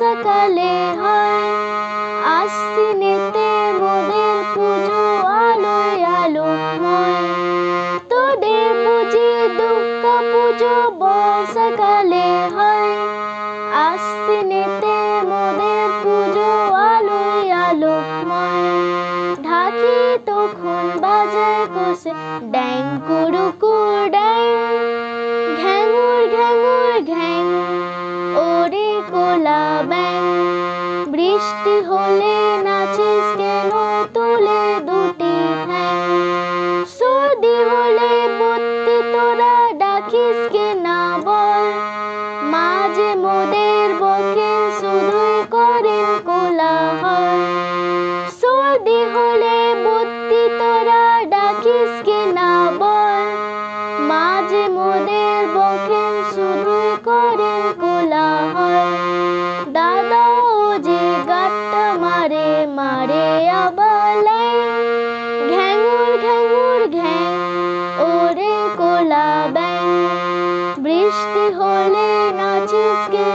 সকালে হয়। আশ্বিনেতে মোদের পুজো আলোয় আলোময় তোদের বুঝি দুর্গা পুজো বর্ষাকালে হয়। আশ্বিনেতে মোদের পুজো আলোয় আলোময় ঢাকি তখন বাজায় কষে, ড্যাং কুড়ুকু কোলা বৃষ্টি হলে নাচিস কেন তুলে দুটি সর্দি হলে বত্তি তোরা ডাকিস কে না বল? মাঝে মোদের বকে শুধুই করেন কোলাহল। just get